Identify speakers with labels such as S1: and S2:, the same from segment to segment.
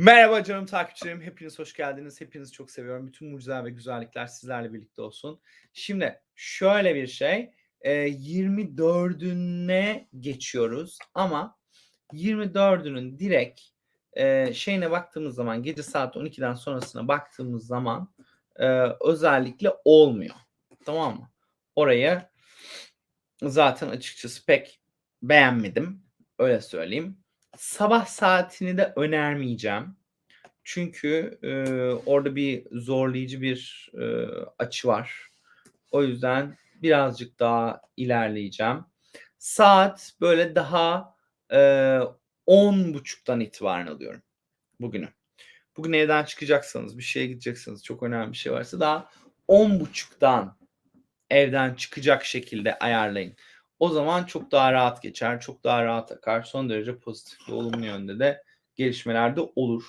S1: Merhaba canım takipçilerim. Hepiniz hoş geldiniz. Hepinizi çok seviyorum. Bütün mucizeler ve güzellikler sizlerle birlikte olsun. Şimdi şöyle bir şey. E, 24'üne geçiyoruz ama 24'ünün direkt e, şeyine baktığımız zaman gece saat 12'den sonrasına baktığımız zaman e, özellikle olmuyor. Tamam mı? Orayı zaten açıkçası pek beğenmedim. Öyle söyleyeyim. Sabah saatini de önermeyeceğim. Çünkü e, orada bir zorlayıcı bir e, açı var. O yüzden birazcık daha ilerleyeceğim. Saat böyle daha e, buçuktan itibaren alıyorum bugünü. Bugün evden çıkacaksanız, bir şeye gideceksiniz, çok önemli bir şey varsa daha on buçuktan evden çıkacak şekilde ayarlayın. O zaman çok daha rahat geçer, çok daha rahat akar. Son derece pozitif ve olumlu yönde de gelişmeler de olur.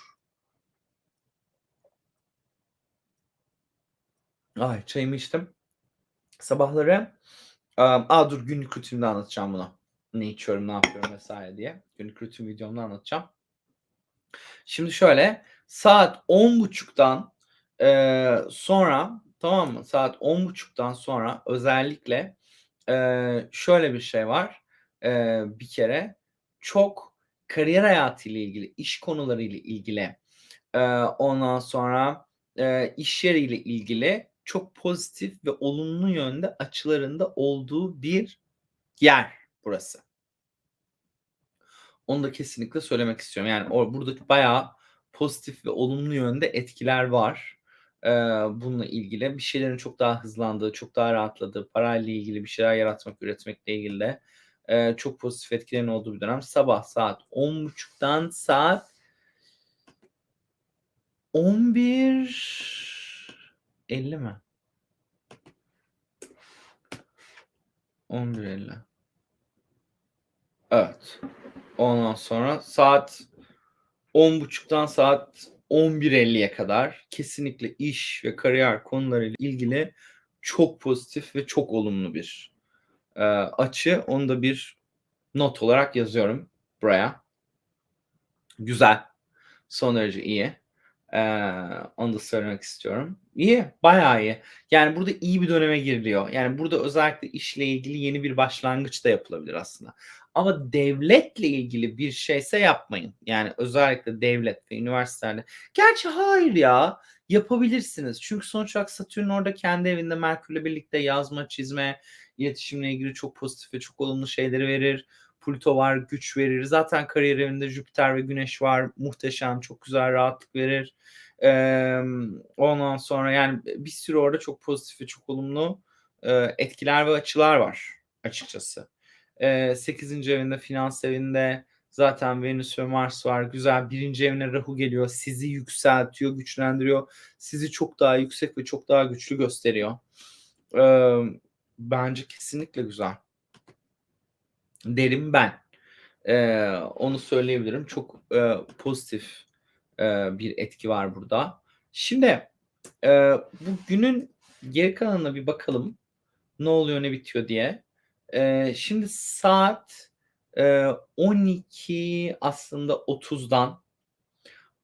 S1: Ay çayımı içtim. Sabahları aa dur günlük rutinimde anlatacağım bunu. Ne içiyorum, ne yapıyorum vesaire diye. Günlük rutin videomda anlatacağım. Şimdi şöyle saat 10.30'dan e, sonra tamam mı? Saat 10.30'dan sonra özellikle e, şöyle bir şey var. E, bir kere çok kariyer hayatı ile ilgili, iş konuları ile ilgili, e, ondan sonra e, iş yeriyle ilgili çok pozitif ve olumlu yönde açılarında olduğu bir yer burası. Onu da kesinlikle söylemek istiyorum. Yani o burada bayağı pozitif ve olumlu yönde etkiler var. Ee, bununla ilgili bir şeylerin çok daha hızlandığı, çok daha rahatladığı, parayla ilgili bir şeyler yaratmak, üretmekle ilgili de e, çok pozitif etkilerin olduğu bir dönem. Sabah saat 10.30'dan saat 11 50 mi? 11.50. Evet. Ondan sonra saat 10.30'dan saat 11.50'ye kadar kesinlikle iş ve kariyer konularıyla ilgili çok pozitif ve çok olumlu bir e, açı. Onu da bir not olarak yazıyorum buraya. Güzel. Son derece iyi. Ee, onu da söylemek istiyorum. İyi, bayağı iyi. Yani burada iyi bir döneme giriliyor. Yani burada özellikle işle ilgili yeni bir başlangıç da yapılabilir aslında. Ama devletle ilgili bir şeyse yapmayın. Yani özellikle devlet ve üniversitelerde. Gerçi hayır ya yapabilirsiniz. Çünkü sonuç olarak Satürn orada kendi evinde Merkür'le birlikte yazma, çizme, iletişimle ilgili çok pozitif ve çok olumlu şeyleri verir. Plüto var, güç verir. Zaten kariyer evinde Jüpiter ve Güneş var. Muhteşem, çok güzel rahatlık verir. Ee, ondan sonra yani bir sürü orada çok pozitif ve çok olumlu e, etkiler ve açılar var açıkçası. Ee, 8. evinde, finans evinde zaten Venüs ve Mars var. Güzel. Birinci evine Rahu geliyor. Sizi yükseltiyor, güçlendiriyor. Sizi çok daha yüksek ve çok daha güçlü gösteriyor. Ee, bence kesinlikle güzel derim ben. Ee, onu söyleyebilirim. Çok e, pozitif e, bir etki var burada. Şimdi e, bu günün geri kalanına bir bakalım. Ne oluyor ne bitiyor diye. E, şimdi saat e, 12 aslında 30'dan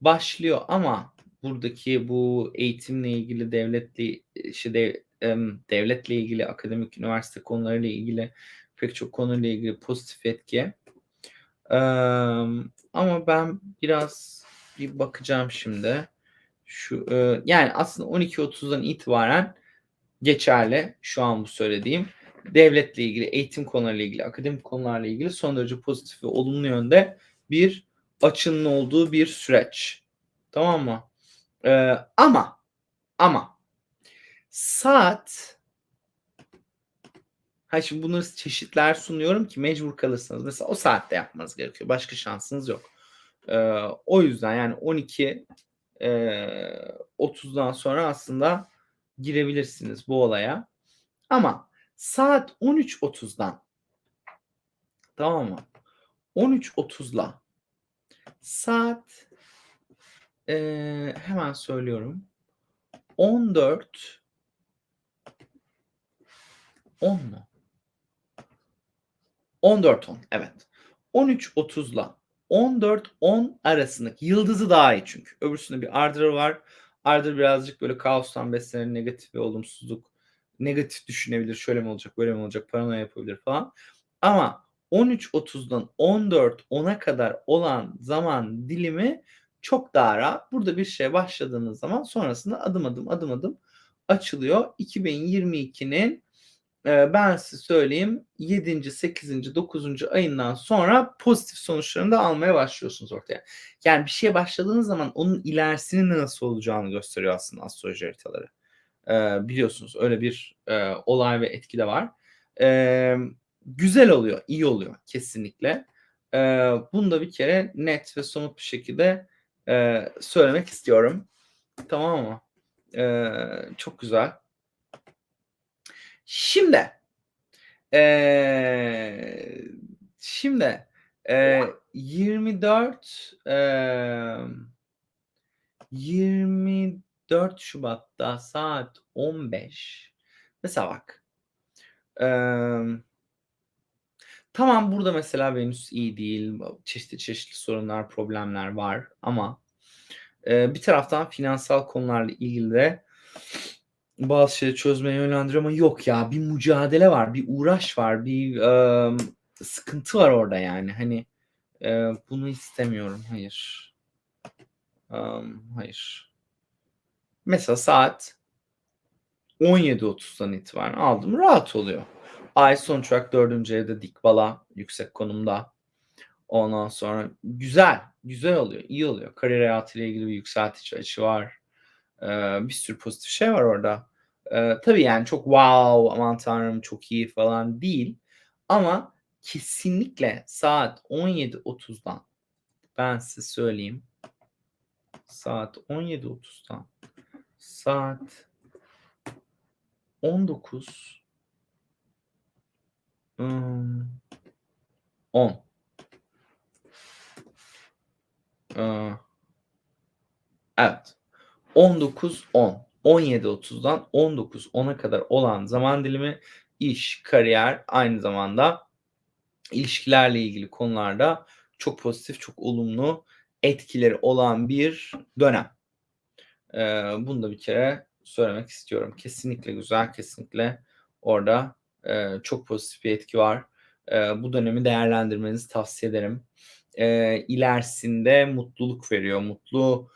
S1: başlıyor ama buradaki bu eğitimle ilgili devletli işte dev, devletle ilgili akademik üniversite konularıyla ilgili pek çok konuyla ilgili pozitif etki. Ee, ama ben biraz bir bakacağım şimdi. Şu e, yani aslında 12.30'dan itibaren geçerli şu an bu söylediğim devletle ilgili, eğitim konularıyla ilgili, akademik konularla ilgili son derece pozitif ve olumlu yönde bir açının olduğu bir süreç. Tamam mı? Ee, ama ama saat Ha şimdi bunları çeşitler sunuyorum ki mecbur kalırsınız. Mesela o saatte yapmanız gerekiyor. Başka şansınız yok. Ee, o yüzden yani 12 e, 30'dan sonra aslında girebilirsiniz bu olaya. Ama saat 13.30'dan tamam mı? 13.30'la saat e, hemen söylüyorum 14 10 mu? 14 10 evet. 13.30'la 14-10 arasındaki. Yıldızı daha iyi çünkü. Öbürsünde bir Ardır var. Ardır birazcık böyle kaostan beslenen negatif ve olumsuzluk. Negatif düşünebilir. Şöyle mi olacak, böyle mi olacak, paranoya yapabilir falan. Ama 13.30'dan 14.10'a kadar olan zaman dilimi çok daha rahat. Burada bir şey başladığınız zaman sonrasında adım adım adım adım açılıyor. 2022'nin e, ben size söyleyeyim 7. 8. 9. ayından sonra pozitif sonuçlarını da almaya başlıyorsunuz ortaya. Yani bir şeye başladığınız zaman onun ilerisinin nasıl olacağını gösteriyor aslında astroloji haritaları. E, biliyorsunuz öyle bir e, olay ve etki de var. E, güzel oluyor, iyi oluyor kesinlikle. E, bunu da bir kere net ve somut bir şekilde e, söylemek istiyorum. Tamam mı? E, çok güzel. Şimdi e, şimdi e, 24 e, 24 Şubat'ta saat 15 mesela bak e, tamam burada mesela Venüs iyi değil çeşitli çeşitli sorunlar problemler var ama e, bir taraftan finansal konularla ilgili de bazı şeyleri çözmeye yönlendiriyor ama yok ya bir mücadele var, bir uğraş var, bir e, sıkıntı var orada yani. Hani e, bunu istemiyorum. Hayır. Um, hayır. Mesela saat 17.30'dan itibaren aldım. Rahat oluyor. Ay sonuç olarak dördüncü evde dik bala yüksek konumda. Ondan sonra güzel. Güzel oluyor. iyi oluyor. Kariyer hayatıyla ilgili bir yükseltici açı var. Ee, bir sürü pozitif şey var orada. Ee, tabii yani çok wow aman tanrım çok iyi falan değil. Ama kesinlikle saat 17.30'dan ben size söyleyeyim. Saat 17.30'dan saat 19 ım, 10 Ee, evet 19-10 17.30'dan 19.10'a kadar olan zaman dilimi iş, kariyer aynı zamanda ilişkilerle ilgili konularda çok pozitif, çok olumlu etkileri olan bir dönem. Ee, bunu da bir kere söylemek istiyorum. Kesinlikle güzel, kesinlikle orada e, çok pozitif bir etki var. E, bu dönemi değerlendirmenizi tavsiye ederim. E, ilerisinde mutluluk veriyor, mutlu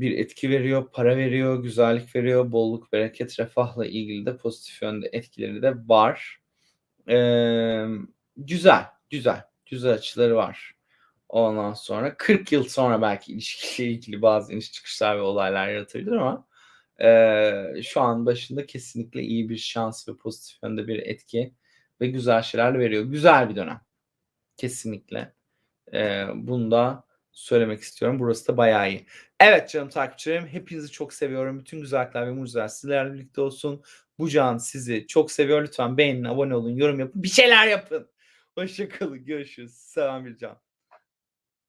S1: bir etki veriyor, para veriyor, güzellik veriyor, bolluk, bereket, refahla ilgili de pozitif yönde etkileri de var. Ee, güzel, güzel, güzel açıları var. Ondan sonra 40 yıl sonra belki ilişkiyle ilgili bazı iniş çıkışlar ve olaylar yaratabilir ama e, şu an başında kesinlikle iyi bir şans ve pozitif yönde bir etki ve güzel şeyler veriyor. Güzel bir dönem. Kesinlikle. E, bunda söylemek istiyorum. Burası da bayağı iyi. Evet canım takipçilerim. Hepinizi çok seviyorum. Bütün güzellikler ve mucizeler sizlerle birlikte olsun. Bu can sizi çok seviyor. Lütfen beğenin, abone olun, yorum yapın. Bir şeyler yapın. Hoşçakalın. Görüşürüz. Selam bir can.